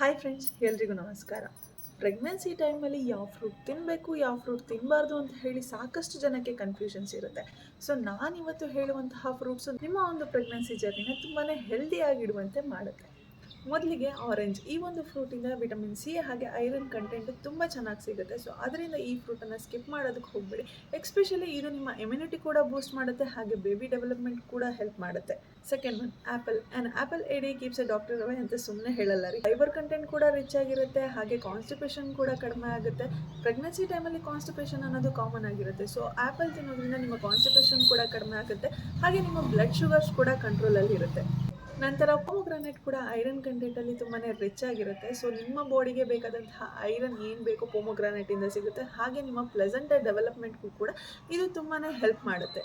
Hi friends, ಎಲ್ರಿಗೂ ನಮಸ್ಕಾರ. Pregnancy ಟೈಮಲ್ಲಿ ಯಾವ ಫ್ರೂಟ್ ತಿನ್ನಬೇಕು ಯಾವ ಫ್ರೂಟ್ ತಿನ್ನಬಾರ್ದು ಅಂತ ಹೇಳಿ ಸಾಕಷ್ಟು ಜನಕ್ಕೆ ಕನ್ಫ್ಯೂಷನ್ಸ್ ಇರುತ್ತೆ. ಸೊ ನಾನಿವತ್ತು ಹೇಳುವಂತಹ ಫ್ರೂಟ್ಸು ನಿಮ್ಮ ಒಂದು ಪ್ರೆಗ್ನೆನ್ಸಿ ಜರ್ನಿನ ತುಂಬಾ ಹೆಲ್ದಿಯಾಗಿಡುವಂತೆ ಮಾಡುತ್ತೆ. ಮೊದಲಿಗೆ ಆರೆಂಜ್ ಈ ಒಂದು ಫ್ರೂಟಿಂದ ವಿಟಮಿನ್ ಸಿ ಹಾಗೆ ಐರನ್ ಕಂಟೆಂಟ್ ತುಂಬ ಚೆನ್ನಾಗಿ ಸಿಗುತ್ತೆ. ಸೊ ಅದರಿಂದ ಈ ಫ್ರೂಟನ್ನು ಸ್ಕಿಪ್ ಮಾಡೋದಕ್ಕೆ ಹೋಗಬೇಡಿ. ಎಕ್ಸ್ಪೆಷಲಿ ಇದು ನಿಮ್ಮ ಇಮ್ಯುನಿಟಿ ಕೂಡ ಬೂಸ್ಟ್ ಮಾಡುತ್ತೆ, ಹಾಗೆ ಬೇಬಿ ಡೆವಲಪ್ಮೆಂಟ್ ಕೂಡ ಹೆಲ್ಪ್ ಮಾಡುತ್ತೆ. Second one apple and apple a day keeps a doctor away ಅಂತ ಸುಮ್ಮನೆ ಹೇಳಲ್ಲ ರೀ. ಫೈಬರ್ ಕಂಟೆಂಟ್ ಕೂಡ ರಿಚ್ ಆಗಿರುತ್ತೆ, ಹಾಗೆ ಕಾನ್ಸ್ಟಿಪೇಷನ್ ಕೂಡ ಕಡಿಮೆ ಆಗುತ್ತೆ. ಪ್ರೆಗ್ನೆನ್ಸಿ ಟೈಮಲ್ಲಿ ಕಾನ್ಸ್ಟಿಪೇಷನ್ ಅನ್ನೋದು ಕಾಮನ್ ಆಗಿರುತ್ತೆ. ಸೊ ಆ್ಯಪಲ್ ತಿನ್ನೋದ್ರಿಂದ ನಿಮ್ಮ ಕಾನ್ಸ್ಟಿಪೇಷನ್ ಕೂಡ ಕಡಿಮೆ ಆಗುತ್ತೆ. ಹಾಗೆ ನಿಮ್ಮ ಬ್ಲಡ್ ಶುಗರ್ಸ್ ಕೂಡ ಕಂಟ್ರೋಲಲ್ಲಿ ಇರುತ್ತೆ ನಂತರ ಪೋಗ್ರಾನೆಟ್ ಕೂಡ ಐರನ್ ಕಂಟೆಂಟಲ್ಲಿ ತುಂಬಾ ರಿಚ್ ಆಗಿರುತ್ತೆ. ಸೊ ನಿಮ್ಮ ಬಾಡಿಗೆ ಬೇಕಾದಂತಹ ಐರನ್ ಏನು ಬೇಕೋ ಪೋಮೋಗ್ರಾನೆಟಿಂದ ಸಿಗುತ್ತೆ. ಹಾಗೆ ನಿಮ್ಮ ಪ್ಲೆಸೆಂಟ್ ಡೆವಲಪ್ಮೆಂಟ್ಗೂ ಕೂಡ ಇದು ತುಂಬಾ ಹೆಲ್ಪ್ ಮಾಡುತ್ತೆ.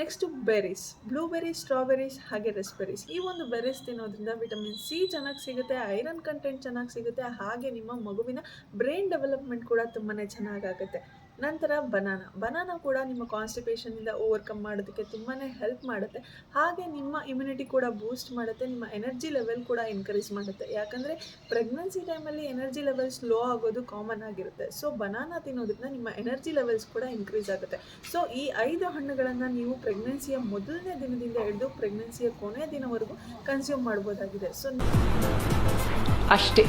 ನೆಕ್ಸ್ಟು ಬೆರೀಸ್ ಬ್ಲೂಬೆರೀಸ್ ಸ್ಟ್ರಾಬೆರೀಸ್ ಹಾಗೆ ರೆಸ್ಬೆರೀಸ್ ಈ ಒಂದು ಬೆರೀಸ್ ತಿನ್ನೋದ್ರಿಂದ ವಿಟಮಿನ್ ಸಿ ಚೆನ್ನಾಗಿ ಸಿಗುತ್ತೆ, ಐರನ್ ಕಂಟೆಂಟ್ ಚೆನ್ನಾಗಿ ಸಿಗುತ್ತೆ, ಹಾಗೆ ನಿಮ್ಮ ಮಗುವಿನ ಬ್ರೈನ್ ಡೆವಲಪ್ಮೆಂಟ್ ಕೂಡ ತುಂಬಾ ಚೆನ್ನಾಗಾಗುತ್ತೆ ನಂತರ ಬನಾನಾ ಬನಾನಾ ಕೂಡ ನಿಮ್ಮ ಕಾನ್ಸ್ಟಿಪೇಷನಿಂದ ಓವರ್ಕಮ್ ಮಾಡೋದಕ್ಕೆ ತುಂಬಾ ಹೆಲ್ಪ್ ಮಾಡುತ್ತೆ. ಹಾಗೆ ನಿಮ್ಮ ಇಮ್ಯುನಿಟಿ ಕೂಡ ಬೂಸ್ಟ್ ಮಾಡುತ್ತೆ, ನಿಮ್ಮ ಎನರ್ಜಿ ಲೆವೆಲ್ ಕೂಡ ಇನ್ಕ್ರೀಸ್ ಮಾಡುತ್ತೆ. ಯಾಕಂದರೆ ಪ್ರೆಗ್ನೆನ್ಸಿ ಟೈಮಲ್ಲಿ ಎನರ್ಜಿ ಲೆವೆಲ್ಸ್ ಲೋ ಆಗೋದು ಕಾಮನ್ ಆಗಿರುತ್ತೆ. ಸೊ ಬನಾನಾ ತಿನ್ನೋದ್ರಿಂದ ನಿಮ್ಮ ಎನರ್ಜಿ ಲೆವೆಲ್ಸ್ ಕೂಡ ಇನ್ಕ್ರೀಸ್ ಆಗುತ್ತೆ. ಸೊ ಈ ಐದು ಹಣ್ಣುಗಳನ್ನು ನೀವು ಪ್ರೆಗ್ನೆನ್ಸಿಯ ಮೊದಲನೇ ದಿನದಿಂದ ಹಿಡಿದು ಪ್ರೆಗ್ನೆನ್ಸಿಯ ಕೊನೆಯ ದಿನವರೆಗೂ ಕನ್ಸ್ಯೂಮ್ ಮಾಡ್ಬೋದಾಗಿದೆ. ಸೊ ಅಷ್ಟೇ.